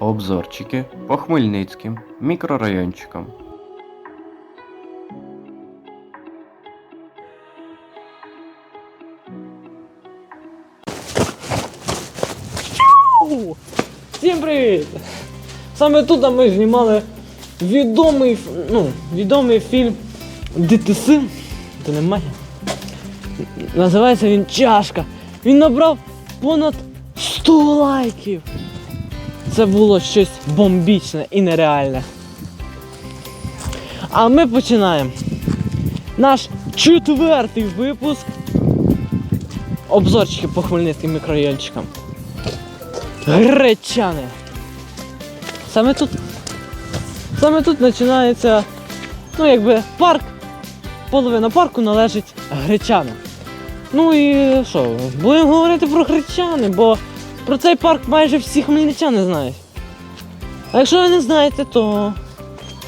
Обзорчики по Хмельницьким мікрорайончикам. Всім привіт! Саме тут ми знімали відомий, ну, відомий фільм ДТС. Це немає. Називається він Чашка. Він набрав понад 100 лайків. Це було щось бомбічне і нереальне. А ми починаємо. Наш четвертий випуск. Обзорчики по хмельницьким мікрорайончикам. Гречани. Саме тут. Саме тут починається. Ну, якби парк. Половина парку належить гречанам. Ну і що, будемо говорити про гречани, бо про цей парк майже всі хмельничани знають. А якщо ви не знаєте, то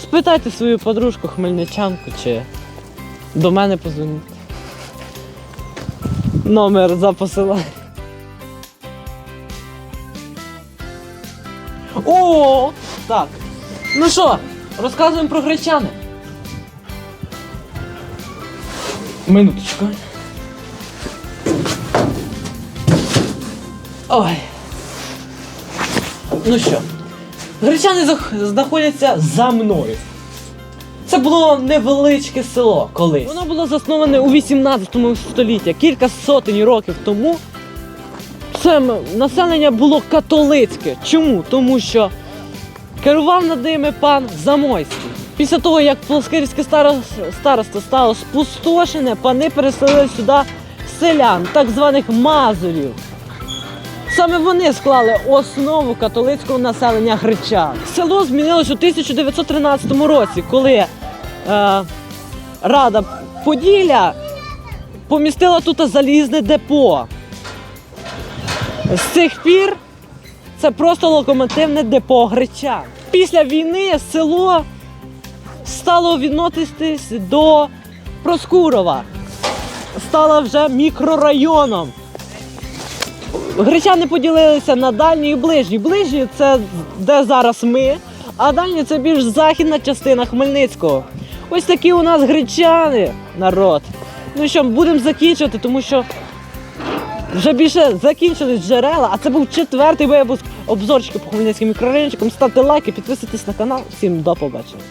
спитайте свою подружку хмельничанку чи до мене позвоніть. Номер за посиланням. О! Так. Ну що, розказуємо про гречани. Минуточку. Ой. Ну що, гречани знаходяться за мною. Це було невеличке село колись. Воно було засноване у 18 столітті, кілька сотень років тому. Це населення було католицьке. Чому? Тому що керував над ними пан Замойський. Після того, як Плоскирське старос- староство стало спустошене, пани переселили сюди селян, так званих мазурів. Саме вони склали основу католицького населення гречан. Село змінилось у 1913 році, коли е, Рада Поділля помістила тут залізне депо. З цих пір це просто локомотивне депо гречан. Після війни село стало відноситись до Проскурова. Стало вже мікрорайоном. Гречани поділилися на дальні і ближні. Ближні це де зараз ми, а дальні це більш західна частина Хмельницького. Ось такі у нас гречани, народ. Ну що, будемо закінчувати, тому що вже більше закінчились джерела, а це був четвертий випуск обзорчики по хмельницьким мікрорайончикам. Ставте лайки, підписуйтесь на канал. Всім до побачення.